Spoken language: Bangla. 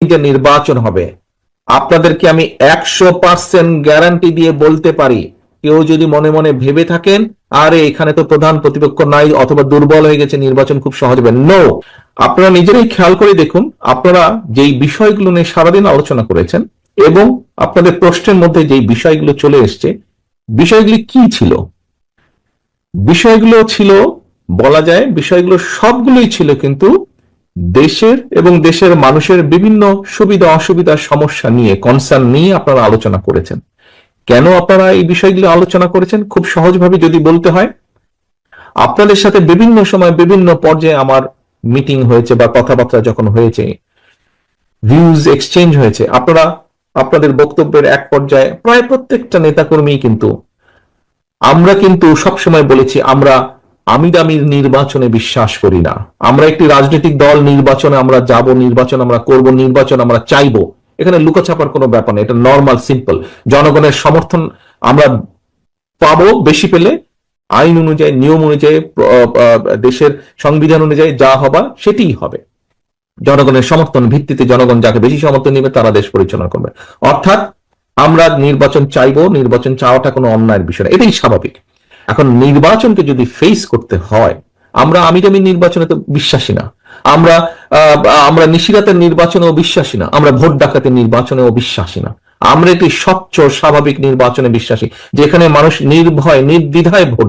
যে নির্বাচন হবে? আপনাদেরকে আমি একশো পার্সেন্ট গ্যারান্টি দিয়ে বলতে পারি। কেউ যদি মনে মনে ভেবে থাকেন, আরে এখানে তো প্রধান প্রতিপক্ষ নাই অথবা দুর্বল হয়ে গেছে, নির্বাচন খুব সহজ হবে। নো আপনারা নিজেরাই খেয়াল করে দেখুন, আপনারা যেই বিষয়গুলো নিয়ে সারাদিন আলোচনা করেছেন এবং আপনাদের প্রশ্নের মধ্যে যেই বিষয়গুলো চলে এসছে, বিষয়গুলি কি ছিল? বিষয়গুলো ছিল, বলা যায়, বিষয়গুলো সবগুলোই ছিল কিন্তু দেশের এবং দেশের মানুষের বিভিন্ন সুবিধা, অসুবিধা, সমস্যা নিয়ে কনসার্ন নিয়ে আপনারা আলোচনা করেছেন। কেন আপনারা এই বিষয়গুলো আলোচনা করেছেন? খুব সহজভাবে যদি বলতে হয়, আপনাদের সাথে বিভিন্ন সময় বিভিন্ন পর্যায়ে আমার মিটিং হয়েছে বা কথাবার্তা যখন হয়েছে ভিউজ এক্সচেঞ্জ হয়েছে, আপনারা, আপনাদের বক্তব্যের এক পর্যায়ে প্রায় প্রত্যেকটা নেতাকর্মী কিন্তু, আমরা কিন্তু সবসময় বলেছি, আমরা আমি দামির নির্বাচনে বিশ্বাস করি না। আমরা একটি রাজনৈতিক দল, নির্বাচনে আমরা যাব, নির্বাচন আমরা করব, নির্বাচন আমরা চাইব। এখানে লুকাছাপার কোনো ব্যাপার নেই, এটা নর্মাল সিম্পল জনগণের সমর্থন আমরা পাবো বেশি পেলে, আইন অনুযায়ী, নিয়ম অনুযায়ী দেশের সংবিধান অনুযায়ী যা হবার সেটিই হবে। জনগণের সমর্থন ভিত্তিতে জনগণ যাকে বেশি সমর্থন নেবে, তারা দেশ পরিচালনা করবে। অর্থাৎ আমরা নির্বাচন চাইব, নির্বাচন চাওয়াটা কোনো অন্যায়ের বিষয় না। এটাই স্বাভাবিক। এখন নির্বাচনকে যদি ফেস করতে হয়, আমরা আমি যেমন নির্বাচনে তো বিশ্বাসী না। আমরা আমরা নিশিরাতের নির্বাচনেও বিশ্বাসী না। আমরা ভোট ডাকাতের নির্বাচনেও বিশ্বাসী না। আমরা একটি স্বচ্ছ, স্বাভাবিক নির্বাচনে বিশ্বাসী, যেখানে মানুষ নির্ভয়, নির্দ্বিধায় ভোট